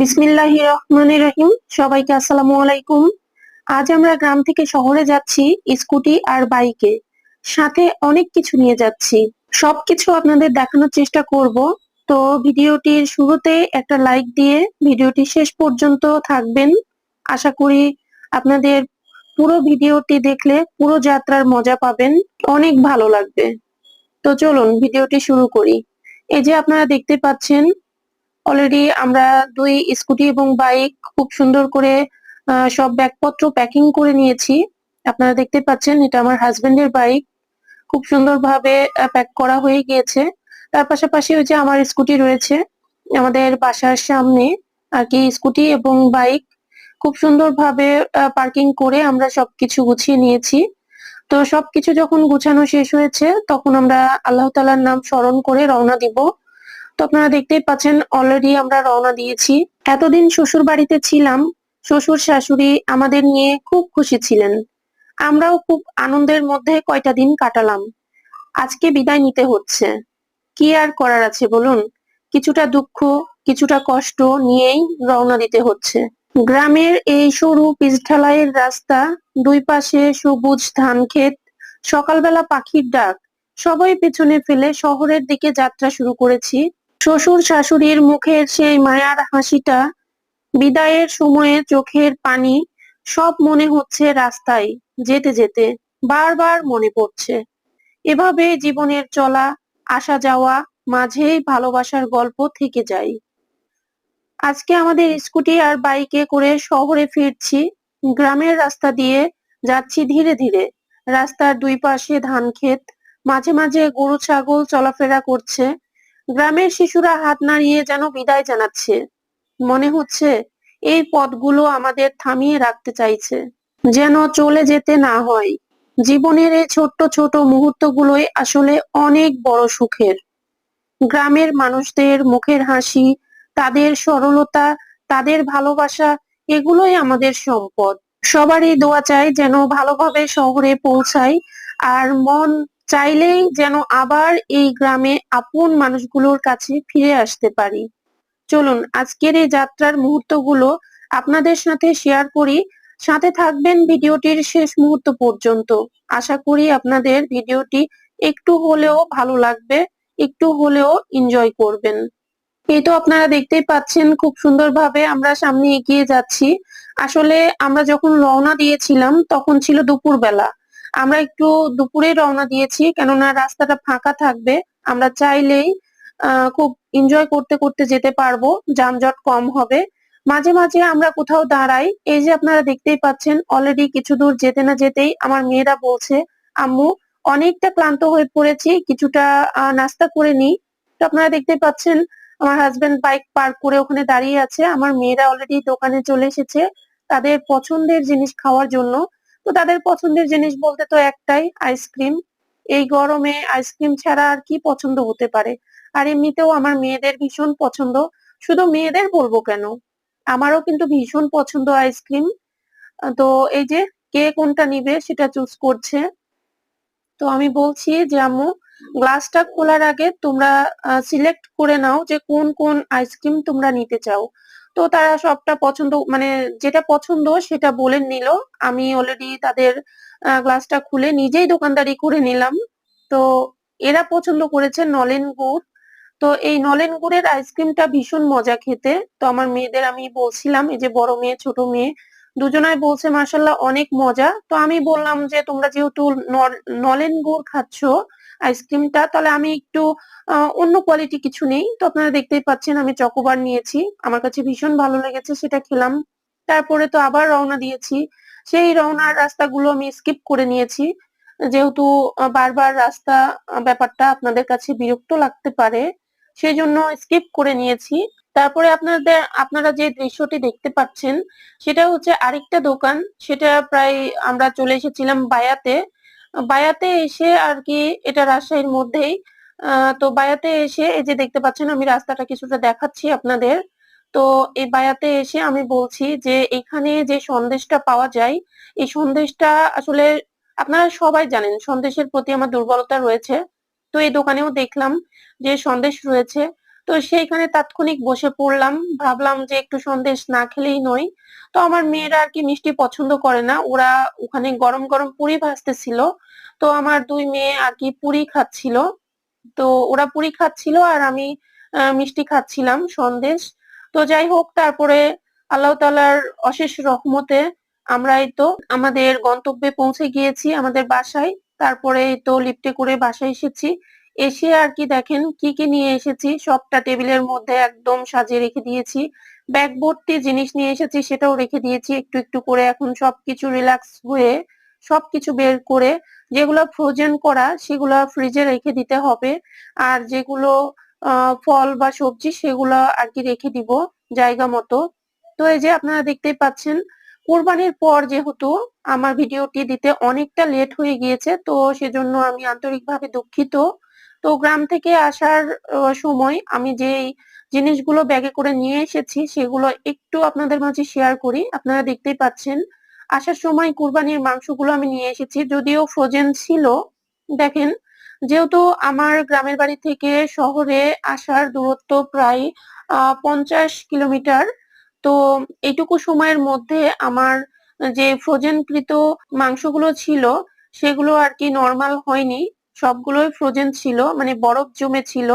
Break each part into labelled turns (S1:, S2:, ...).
S1: বিসমিল্লাহ রহমান রহিম। সবাইকে আসসালামু আলাইকুম। আজ আমরা গ্রাম থেকে শহরে যাচ্ছি স্কুটি আর বাইকে। সাথে অনেক কিছু নিয়ে যাচ্ছি। সবকিছু আপনাদের দেখানোর চেষ্টা করব। তো ভিডিওটির শুরুতে একটা লাইক দিয়ে ভিডিওটি শেষ পর্যন্ত থাকবেন। আশা করি আপনাদের পুরো ভিডিওটি দেখলে পুরো যাত্রার মজা পাবেন। অনেক ভালো লাগবে। তো চলুন ভিডিওটি শুরু করি। এই যে আপনারা দেখতে পাচ্ছেন অলরেডি আমরা দুই স্কুটি এবং বাইক খুব সুন্দর করে সব ব্যাগপত্র প্যাকিং করে নিয়েছি। আপনারা দেখতে পাচ্ছেন এটা আমার হাজবেন্ডের বাইক খুব সুন্দরভাবে প্যাক করা হয়ে গিয়েছে। তার পাশাপাশি ওই যে আমার স্কুটি রয়েছে, আমাদের বাসার সামনে আর কি স্কুটি এবং বাইক খুব সুন্দরভাবে পার্কিং করে আমরা সবকিছু গুছিয়ে নিয়েছি। তো সবকিছু যখন গুছানো শেষ হয়েছে, তখন আমরা আল্লাহ তাআলার নাম স্মরণ করে রওনা দিব। তো আপনারা দেখতেই পাচ্ছেন অলরেডি আমরা রওনা দিয়েছি। এতদিন শ্বশুর বাড়িতে ছিলাম, শ্বশুর শাশুড়ি আমাদের নিয়ে খুব খুশি ছিলেন। আমরাও খুব আনন্দের মধ্যে কয়টা দিন কাটালাম। আজকে বিদায় নিতে হচ্ছে। কি আর করার আছে বলুন? কিছুটা দুঃখ, কিছুটা কষ্ট নিয়েই রওনা দিতে হচ্ছে। গ্রামের এই সরু পিচঢালাইয়ের রাস্তা, দুই পাশে সবুজ ধান ক্ষেত, সকালবেলা পাখির ডাক, সবাই পেছনে ফেলে শহরের দিকে যাত্রা শুরু করেছি। শ্বশুর শাশুড়ির মুখের সেই মায়ার হাসিটা বিদায়ের সময়ে চোখের পানি সব মনে হচ্ছে রাস্তায়, যেতে যেতে, বারবার মনে পড়ছে। এভাবে জীবনের চলা, আসা যাওয়া, মাঝেই ভালোবাসার গল্প থেকে যায়। আজকে আমাদের স্কুটি আর বাইকে করে শহরে ফিরছি, গ্রামের রাস্তা দিয়ে যাচ্ছি ধীরে ধীরে। রাস্তার দুই পাশে ধান ক্ষেত মাঝে মাঝে গরু, ছাগল চলাফেরা করছে গ্রামের শিশুরা হাত নাড়িয়ে যেন বিদায় জানাচ্ছে। মনে হচ্ছে এই পথগুলো আমাদের থামিয়ে রাখতে চাইছে। যেন চলে যেতে না হয়। জীবনের এই ছোট্ট ছোট মুহূর্তগুলোই আসলে অনেক বড় সুখের। গ্রামের মানুষদের মুখের হাসি, তাদের সরলতা, তাদের ভালোবাসা, এগুলোই আমাদের সম্পদ। সবারই দোয়া চাই যেন ভালোভাবে শহরে পৌঁছাই আর মন চাইলেই যেন আবার এই গ্রামে আপন মানুষগুলোর কাছে ফিরে আসতে পারি। চলুন, আজকের এই যাত্রার মুহূর্তগুলো আপনাদের সাথে শেয়ার করি। সাথে থাকবেন ভিডিওটির শেষ মুহূর্ত পর্যন্ত। আশা করি আপনাদের ভিডিওটি একটু হলেও ভালো লাগবে, একটু হলেও এনজয় করবেন। এই তো আপনারা দেখতেই পাচ্ছেন, খুব সুন্দরভাবে আমরা সামনে এগিয়ে যাচ্ছি। আসলে আমরা যখন রওনা দিয়েছিলাম, তখন ছিল দুপুর বেলা আমরা একটু দুপুরে রওনা দিয়েছি, কেননা রাস্তাটা ফাঁকা থাকবে। আমরা চাইলেই খুব এনজয় করতে করতে যেতে পারব, যানজট কম হবে। মাঝে মাঝে আমরা কোথাও দাঁড়াই, এই যে আপনারা দেখতেই পাচ্ছেন অলরেডি কিছু দূর যেতে না যেতেই আমার মেয়েরা বলছে, আম্মু, অনেকটা ক্লান্ত হয়ে পড়েছি, কিছুটা নাস্তা করে নিই। তো আপনারা দেখতে পাচ্ছেন, আমার হাজবেন্ড বাইক পার্ক করে ওখানে দাঁড়িয়ে আছে। আমার মেয়েরা অলরেডি দোকানে চলে এসেছে, তাদের পছন্দের জিনিস খাওয়ার জন্য। তো তাদের পছন্দের জিনিস বলতে তো একটাই, আইসক্রিম। এই গরমে আইসক্রিম ছাড়া আর কি পছন্দ হতে পারে? আর এমনিতেও আমার মেয়েদের ভীষণ পছন্দ। শুধু মেয়েদের বলব কেন? আমারও কিন্তু ভীষণ পছন্দ আইসক্রিম। তো এই যে কে কোনটা নিবে সেটা চুজ করছে। তো আমি বলছি যে আম্মু গ্লাসটা খোলার আগে তোমরা সিলেক্ট করে নাও যে কোন কোন আইসক্রিম তোমরা নিতে চাও। তো তারা সবটা পছন্দ মানে যেটা পছন্দ সেটা বলে নিল। আমি অলরেডি তাদের গ্লাসটা খুলে নিজেই দোকানদারি করে নিলাম। তো এরা পছন্দ করেছে নলেন গুড়। তো এই নলেন গুড়ের আইসক্রিমটা ভীষণ মজা খেতে। তো আমার মেয়েদের আমি বলছিলাম, এই যে বড় মেয়ে, ছোট মেয়ে, দুজনাই বলছে মার্শাল্লাহ অনেক মজা। তো আমি বললাম যে, তোমরা যেহেতু নল- নলেন গুড় খাচ্ছ আইসক্রিমটা তাহলে আমি একটু অন্য কোয়ালিটি কিছু নেই। তো আপনারা দেখতেই পাচ্ছেন আমি চকোবার নিয়েছি। আমার কাছে ভীষণ ভালো লেগেছে, সেটা খেলাম। তারপরে তো আবার রওনা দিয়েছি। সেই রওনার রাস্তাগুলো আমি স্কিপ করে নিয়েছি। যেহেতু বারবার রাস্তা ব্যাপারটা আপনাদের কাছে বিরক্ত লাগতে পারে সেই জন্য স্কিপ করে নিয়েছি। তারপরে আপনাদের, আপনারা যে দৃশ্যটি দেখতে পাচ্ছেন, সেটা হচ্ছে আরেকটা দোকান। সেটা প্রায় আমরা চলে এসেছিলাম বায়াতে। বায়াতে এসে আর কি এটা রাজশাহীর মধ্যেই তো বায়াতে এসে এই যে দেখতে পাচ্ছেন আমি রাস্তাটা কিছুটা দেখাচ্ছি আপনাদের, তো এই বায়াতে এসে আমি বলছি যে এখানে যে সন্দেশটা পাওয়া যায়, এই সন্দেশটা আসলে আপনারা সবাই জানেন সন্দেশের প্রতি আমার দুর্বলতা রয়েছে, তো এই দোকানেও দেখলাম যে সন্দেশ রয়েছে তো সেইখানে তাৎক্ষণিক বসে পড়লাম। ভাবলাম যে একটু সন্দেশ না খেলেই নয়। তো আমার মেয়েরা আর কি মিষ্টি পছন্দ করে না। ওরা ওখানে গরম গরম পুরি ভাজতেছিল। তো আমার দুই মেয়ে আর কি পুরি খাচ্ছিল। তো ওরা পুরি খাচ্ছিল আর আমি মিষ্টি খাচ্ছিলাম সন্দেশ। তো যাই হোক, তারপরে আল্লাহ তাআলার অশেষ রহমতে আমরা এই তো আমাদের গন্তব্যে পৌঁছে গিয়েছি আমাদের বাসায়। তারপরে তো লিফটে করে বাসায় এসেছি। এসে আর কি দেখেন কি কি নিয়ে এসেছি। সবটা টেবিলের মধ্যে একদম সাজিয়ে রেখে দিয়েছি। ব্যাগ ভর্তি জিনিস নিয়ে এসেছি সেটাও রেখে দিয়েছি একটু একটু করে। এখন সবকিছু রিল্যাক্স হয়ে সবকিছু বের করে যেগুলো ফ্রোজেন করা সেগুলো ফ্রিজে রেখে দিতে হবে। আর যেগুলো ফল বা সবজি সেগুলো আর কি রেখে দিব জায়গা মতো। তো এই যে আপনারা দেখতেই পাচ্ছেন, কোরবানির পর যেহেতু আমার ভিডিওটি দিতে অনেকটা লেট হয়ে গিয়েছে, তো সেজন্য আমি আন্তরিকভাবে দুঃখিত। তো গ্রাম থেকে আসার সময় আমি যে জিনিসগুলো ব্যাগে করে নিয়ে এসেছি সেগুলো একটু আপনাদের মাঝে শেয়ার করি। আপনারা দেখতেই পাচ্ছেন, আসার সময় কুরবানির মাংসগুলো আমি নিয়ে এসেছি। যদিও ফ্রোজেন ছিল, দেখেন, যেহেতু আমার গ্রামের বাড়ি থেকে শহরে আসার দূরত্ব প্রায় পঞ্চাশ কিলোমিটার, তো এইটুকু সময়ের মধ্যে আমার যে ফ্রোজেন কৃত মাংসগুলো ছিল, সেগুলো আর কি নর্মাল হয়নি। সবগুলোই ফ্রোজেন ছিল মানে বরফ জমে ছিল।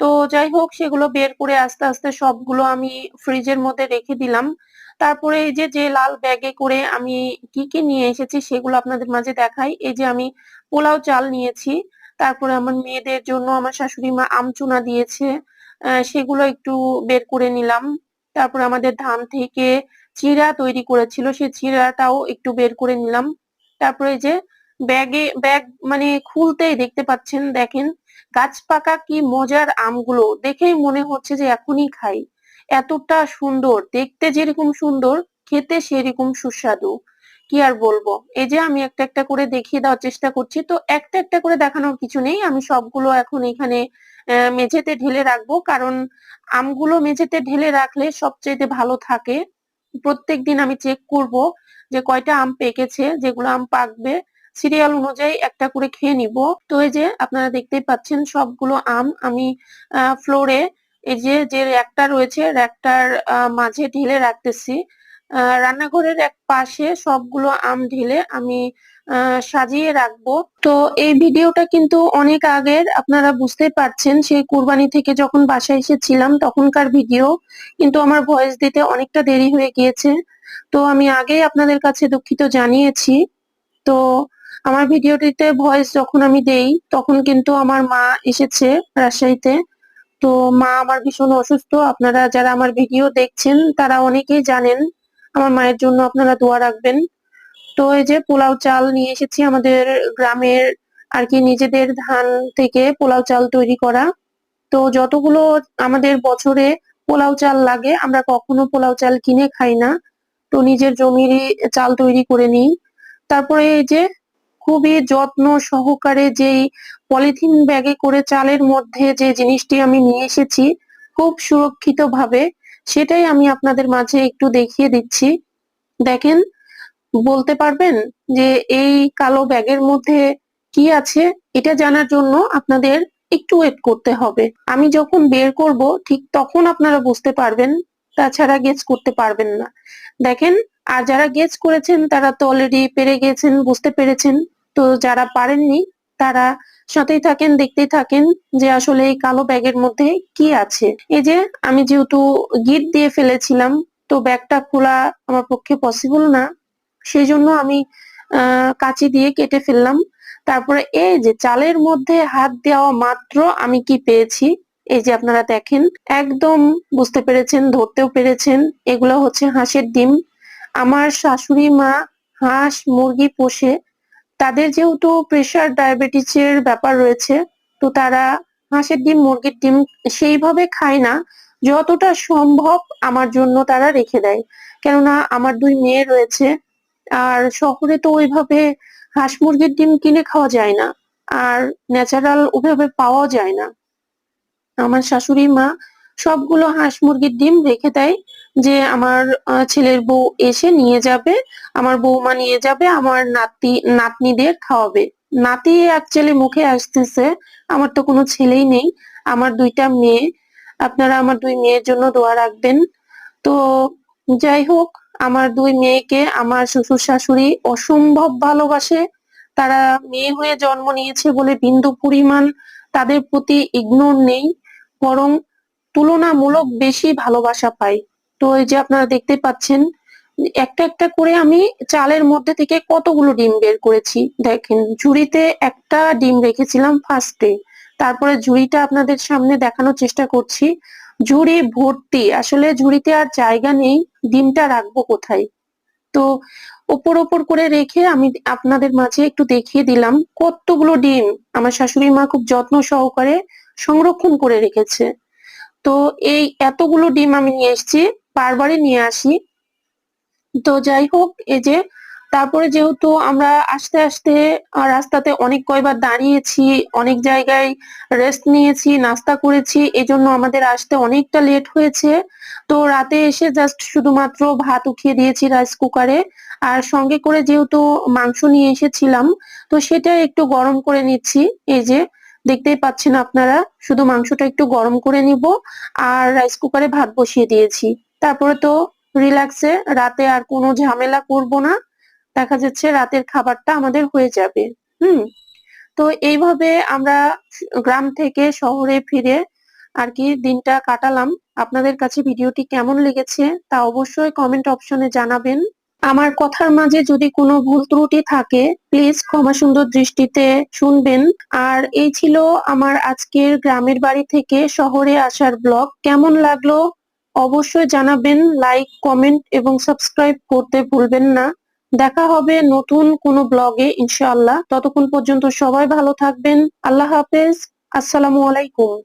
S1: তো যাই হোক, সেগুলো বের করে আস্তে আস্তে সবগুলো আমি ফ্রিজের মধ্যে রেখে দিলাম। তারপরে এই যে যে লাল ব্যাগে করে আমি কি কি নিয়ে এসেছি সেগুলো আপনাদের মাঝে দেখাই। এই যে, আমি পোলাও চাল নিয়েছি, তারপরে আমার মেয়েদের জন্য আমার শাশুড়ি মা আমচুনা দিয়েছে সেগুলো একটু বের করে নিলাম। তারপরে আমাদের ধান থেকে চিড়া তৈরি করেছিল সেই চিড়াটাও একটু বের করে নিলাম। তারপরে যে ব্যাগে, ব্যাগ মানে খুলতেই দেখতে পাচ্ছেন, দেখেন, গাছ পাকা কি মজার আমগুলো। দেখেই মনে হচ্ছে যে এখনই খাই। এতটা সুন্দর, দেখতে যেরকম সুন্দর, খেতে সেরকম সুস্বাদু। কি আর বলব? এই যে আমি একটা একটা করে দেখিয়ে দেওয়ার চেষ্টা করছি। তো একটা একটা করে দেখানোর কিছু নেই। আমি সবগুলো এখন এখানে মেঝেতে ঢেলে রাখব। কারণ আমগুলো মেঝেতে ঢেলে রাখলে সবচেয়ে ভালো থাকে। প্রত্যেক দিন আমি চেক করব যে কয়টা আম পেকেছে, যেগুলো আম পাকবে। সিরিয়াল অনুযায়ী একটা করে খেয়ে নিব। তো এই যে আপনারা দেখতেই পাচ্ছেন সবগুলো আম আমি ফ্লোরে এই যে যে র্যাকটা রয়েছে, র্যাকটার মাঝে ঢেলে রাখতেছি। রান্নাঘরের এক পাশে সবগুলো আম ঢেলে আমি সাজিয়ে রাখব। তো এই ভিডিওটা কিন্তু অনেক আগের, আপনারা বুঝতে পারছেন, সেই কুরবানি থেকে যখন বাসায় এসেছিলাম, তখনকার ভিডিও কিন্তু আমার ভয়েস দিতে অনেকটা দেরি হয়ে গিয়েছে। তো আমি আগেই আপনাদের কাছে দুঃখিত জানিয়েছি। তো আমার ভিডিওটিতে ভয়েস যখন আমি দেই, তখন কিন্তু আমার মা এসেছে রাজশাহীতে। তো মা আমার ভীষণ অসুস্থ। আপনারা যারা আমার ভিডিও দেখছেন, তারা অনেকেই জানেন। আমার মায়ের জন্য আপনারা দোয়া রাখবেন। তো এই যে পোলাও চাল নিয়ে এসেছি আমাদের গ্রামের আর কি নিজেদের ধান থেকে পোলাও চাল তৈরি করা। তো যতগুলো আমাদের বছরে পোলাও চাল লাগে, আমরা কখনো পোলাও চাল কিনে খাই না। তো নিজের জমিরই চাল তৈরি করে নিই। তারপরে এই যে খুবই যত্ন সহকারে যেই পলিথিন ব্যাগে করে চালের মধ্যে যে জিনিসটি আমি নিয়ে এসেছি, খুব সুরক্ষিত ভাবে সেটাই আমি আপনাদের মাঝে একটু দেখিয়ে দিচ্ছি। দেখেন, বলতে পারবেন যে এই কালো ব্যাগের মধ্যে কি আছে এটা জানার জন্য আপনাদের একটু ওয়েট করতে হবে। আমি যখন বের করব, ঠিক তখন আপনারা বুঝতে পারবেন, তাছাড়া গেস করতে পারবেন না। দেখেন, আর যারা গেস করেছেন তারা তো অলরেডি পেরে গেছেন বুঝতে পেরেছেন। তো যারা পারেননি, তারা সাথেই থাকেন, দেখতেই থাকেন যে আসলে এই কালো ব্যাগের মধ্যে কি আছে। এই যে আমি যেহেতু গিট দিয়ে ফেলেছিলাম, তো ব্যাগটা খোলা আমার পক্ষে পসিবল না। সেই জন্য আমি কাঁচি দিয়ে কেটে ফেললাম। তারপরে এই যে চালের মধ্যে হাত দেওয়া মাত্র আমি কি পেয়েছি, এই যে আপনারা দেখেন, একদম বুঝতে পেরেছেন, ধরতেও পেরেছেন, এগুলো হচ্ছে হাঁসের ডিম। আমার শাশুড়ি মা হাঁস মুরগি পোষে তাদের যেহেতু প্রেশার ডায়াবেটিসের ব্যাপার রয়েছে, তো তারা হাঁসের ডিম, মুরগির ডিম সেইভাবে খায় না, যতটা সম্ভব আমার জন্য তারা রেখে দেয়। কেননা আমার দুই মেয়ে রয়েছে, আর শহরে তো ওইভাবে হাঁস, মুরগির ডিম কিনে খাওয়া যায় না, আর ন্যাচারাল ওইভাবে পাওয়া যায় না। আমার শাশুড়ি মা সবগুলো হাঁস, মুরগির ডিম রেখে দেয় যে আমার ছেলের বউ এসে নিয়ে যাবে, আমার বৌমা নিয়ে যাবে, আমার নাতি, নাতনিদের খাওয়াবে। নাতি অ্যাকচুয়ালি মুখে আসতেছে, আমার তো কোনো ছেলেই নেই, আমার দুইটা মেয়ে, আপনারা আমার দুই মেয়ের জন্য দোয়া রাখবেন। তো যাই হোক, আমার দুই মেয়েকে আমার শ্বশুর শাশুড়ি অসম্ভব ভালোবাসে, তারা মেয়ে হয়ে জন্ম নিয়েছে বলে বিন্দু পরিমাণ তাদের প্রতি ইগনোর নেই, বরং তুলনামূলক বেশি ভালোবাসা পাই তো এই যে আপনারা দেখতে পাচ্ছেন, একটা একটা করে আমি চালের মধ্যে থেকে কতগুলো ডিম বের করেছি। দেখেন, ঝুড়িতে একটা ডিম রেখেছিলাম ফার্স্টে তারপরে ঝুড়িটা আপনাদের সামনে দেখানোর চেষ্টা করছি। ঝুড়ি ভর্তি, আসলে ঝুড়িতে আর জায়গা নেই, ডিমটা রাখব কোথায়? তো ওপর ওপর করে রেখে আমি আপনাদের মাঝে একটু দেখিয়ে দিলাম, কতগুলো ডিম আমার শাশুড়ি মা খুব যত্ন সহকারে সংরক্ষণ করে রেখেছে। তো এই এতগুলো ডিম আমি নিয়ে এসেছি বারবারই নিয়ে আসি। তো যাই হোক, এই যে তারপরে যেহেতু আমরা আস্তে আস্তে রাস্তাতে অনেক কয়বার দাঁড়িয়েছি, অনেক জায়গায় রেস্ট নিয়েছি, নাস্তা করেছি, এজন্য আমাদের আসতে অনেকটা লেট হয়েছে। তো রাতে এসে জাস্ট শুধুমাত্র ভাত উঠিয়ে দিয়েছি রাইস কুকারে আর সঙ্গে করে যেহেতু মাংস নিয়ে এসেছিলাম, তো সেটা একটু গরম করে নিচ্ছি। এই যে দেখতেই পাচ্ছেন আপনারা, শুধু মাংসটা একটু গরম করে নিব, আর রাইস কুকারে ভাত বসিয়ে দিয়েছি। তারপরে তো রিল্যাক্সে রাতে আর কোনো ঝামেলা করব না। দেখা যাচ্ছে রাতের খাবারটা আমাদের হয়ে যাবে। হুম? তো এইভাবে আমরা গ্রাম থেকে শহরে ফিরে আর কি দিনটা কাটালাম। আপনাদের কাছে ভিডিওটি কেমন লেগেছে তা অবশ্যই কমেন্ট অপশনে জানাবেন। আমার কথার মাঝে যদি কোনো ভুল ত্রুটি থাকে প্লিজ ক্ষমা সুন্দর দৃষ্টিতে শুনবেন। আর এই ছিল আমার আজকের গ্রামের বাড়ি থেকে শহরে আসার ব্লগ কেমন লাগল? অবশ্যই জানাবেন লাইক কমেন্ট এবং সাবস্ক্রাইব করতে ভুলবেন না। দেখা হবে নতুন কোনো ব্লগে ইনশাআল্লাহ। ততক্ষণ পর্যন্ত সবাই ভালো থাকবেন। আল্লাহ হাফেজ। আসসালামু আলাইকুম।